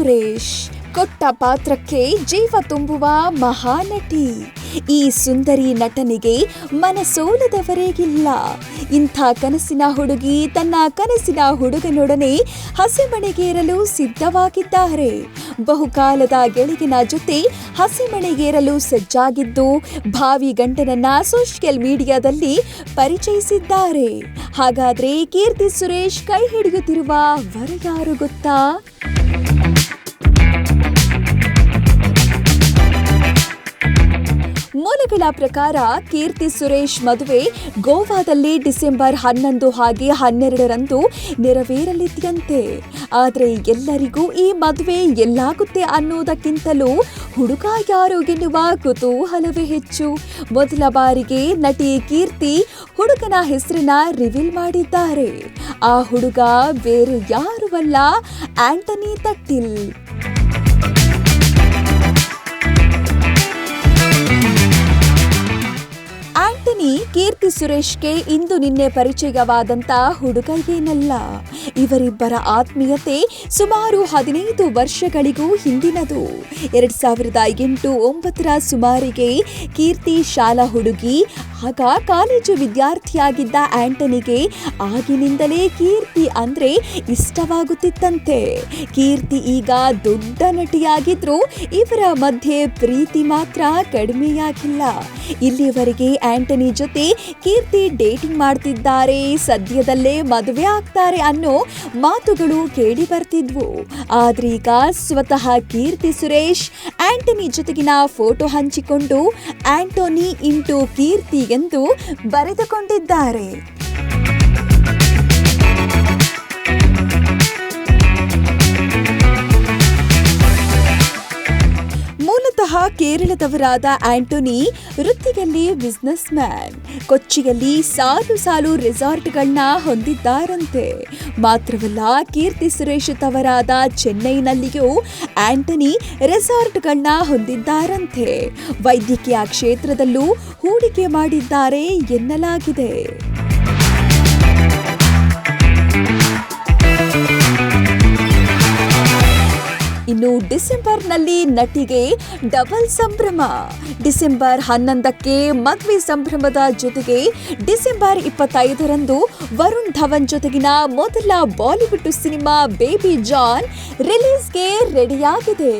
ಸುರೇಶ್, ಕೊಟ್ಟ ಪಾತ್ರಕ್ಕೆ ಜೀವ ತುಂಬುವ ಮಹಾನಟಿ. ಈ ಸುಂದರಿ ನಟನಿಗೆ ಮನಸೋಲದವರೇಗಿಲ್ಲ. ಇಂಥ ಕನಸಿನ ಹುಡುಗಿ ತನ್ನ ಕನಸಿನ ಹುಡುಗನೊಡನೆ ಹಸೆಮಣೆಗೇರಲು ಸಿದ್ಧವಾಗಿದ್ದಾರೆ. ಬಹುಕಾಲದ ಗೆಳಗಿನ ಜೊತೆ ಹಸೆಮಣೆಗೇರಲು ಸಜ್ಜಾಗಿದ್ದು, ಭಾವಿ ಗಂಡನನ್ನ ಸೋಷಿಯಲ್ ಮೀಡಿಯಾದಲ್ಲಿ ಪರಿಚಯಿಸಿದ್ದಾರೆ. ಹಾಗಾದ್ರೆ ಕೀರ್ತಿ ಸುರೇಶ್ ಕೈ ಹಿಡಿಯುತ್ತಿರುವ ವರ ಯಾರು ಗೊತ್ತಾ? ಮೂಲಗಳ ಪ್ರಕಾರ ಕೀರ್ತಿ ಸುರೇಶ್ ಮದುವೆ ಗೋವಾದಲ್ಲಿ ಡಿಸೆಂಬರ್ ಹನ್ನೊಂದು ಹಾಗೆ ಹನ್ನೆರಡರಂದು ನೆರವೇರಲಿದೆಯಂತೆ. ಆದರೆ ಎಲ್ಲರಿಗೂ ಈ ಮದುವೆ ಎಲ್ಲಾಗುತ್ತೆ ಅನ್ನೋದಕ್ಕಿಂತಲೂ ಹುಡುಗ ಯಾರು ಎನ್ನುವ ಕುತೂಹಲವೇ ಹೆಚ್ಚು. ಮೊದಲ ಬಾರಿಗೆ ನಟಿ ಕೀರ್ತಿ ಹುಡುಗನ ಹೆಸರನ್ನ ರಿವೀಲ್ ಮಾಡಿದ್ದಾರೆ. ಆ ಹುಡುಗ ಬೇರೆ ಯಾರು ಅಲ್ಲ, ಆಂಟನಿ ತಟ್ಟಿಲ್. ಸುರೇಶ್ಗೆ ಇಂದು ನಿನ್ನೆ ಪರಿಚಯವಾದಂತ ಹುಡುಗ ಏನಲ್ಲ ಇವರಿಬ್ಬರ ಆತ್ಮೀಯತೆ ಸುಮಾರು ಹದಿನೈದು ವರ್ಷಗಳಿಗೂ ಹಿಂದಿನದು. ಎರಡ್ ಸಾವಿರದ ಎಂಟು ಒಂಬತ್ತರ ಸುಮಾರಿಗೆ ಕೀರ್ತಿ ಶಾಲಾ ಹುಡುಗಿ ಆಗ ಕಾಲೇಜು ವಿದ್ಯಾರ್ಥಿಯಾಗಿದ್ದ ಆಂಟನಿಗೆ ಆಗಿನಿಂದಲೇ ಕೀರ್ತಿ ಅಂದ್ರೆ ಇಷ್ಟವಾಗುತ್ತಿತ್ತಂತೆ. ಕೀರ್ತಿ ಈಗ ದೊಡ್ಡ ನಟಿಯಾಗಿದ್ರು ಇವರ ಮಧ್ಯೆ ಪ್ರೀತಿ ಮಾತ್ರ ಕಡಿಮೆಯಾಗಿಲ್ಲ. ಇಲ್ಲಿಯವರೆಗೆ ಆಂಟನಿ ಜೊತೆ ಕೀರ್ತಿ ಡೇಟಿಂಗ್ ಮಾಡ್ತಿದ್ದಾರೆ, ಸದ್ಯದಲ್ಲೇ ಮದುವೆ ಆಗ್ತಾರೆ ಅನ್ನೋ ಮಾತುಗಳು ಕೇಳಿ ಬರ್ತಿದ್ವು. ಆದ್ರೀಗ ಸ್ವತಃ ಕೀರ್ತಿ ಸುರೇಶ್ ಆಂಟನಿ ಜೊತೆಗಿನ ಫೋಟೋ ಹಂಚಿಕೊಂಡು ಆಂಟೋನಿ ಇಂಟು ಕೀರ್ತಿ ಎಂದು ಬರೆದುಕೊಂಡಿದ್ದಾರೆ. ಕೇರಳದವರಾದ ಆಂಟೋನಿ ವೃತ್ತಿಯಲ್ಲಿ ಬಿಸ್ನೆಸ್ ಮ್ಯಾನ್ ಕೊಚ್ಚಿಯಲ್ಲಿ ಸಾಲು ಸಾಲು ರೆಸಾರ್ಟ್ಗಳನ್ನ ಹೊಂದಿದ್ದಾರಂತೆ. ಮಾತ್ರವಲ್ಲ, ಕೀರ್ತಿ ಸುರೇಶ್ ತವರಾದ ಚೆನ್ನೈನಲ್ಲಿಯೂ ಆಂಟನಿ ರೆಸಾರ್ಟ್ಗಳನ್ನ ಹೊಂದಿದ್ದಾರಂತೆ. ವೈದ್ಯಕೀಯ ಕ್ಷೇತ್ರದಲ್ಲೂ ಹೂಡಿಕೆ ಮಾಡಿದ್ದಾರೆ ಎನ್ನಲಾಗಿದೆ. ಡಿಸೆಂಬರ್ನಲ್ಲಿ ನಟಿಗೆ ಡಬಲ್ ಸಂಭ್ರಮ. ಡಿಸೆಂಬರ್ ಹನ್ನೊಂದಕ್ಕೆ ಮದುವೆ ಸಂಭ್ರಮದ ಜೊತೆಗೆ ಡಿಸೆಂಬರ್ ಇಪ್ಪತ್ತೈದರಂದು ವರುಣ್ ಧವನ್ ಜೊತೆಗಿನ ಮೊದಲ ಬಾಲಿವುಡ್ ಸಿನಿಮಾ ಬೇಬಿ ಜಾನ್ ರಿಲೀಸ್ಗೆ ರೆಡಿಯಾಗಿದೆ.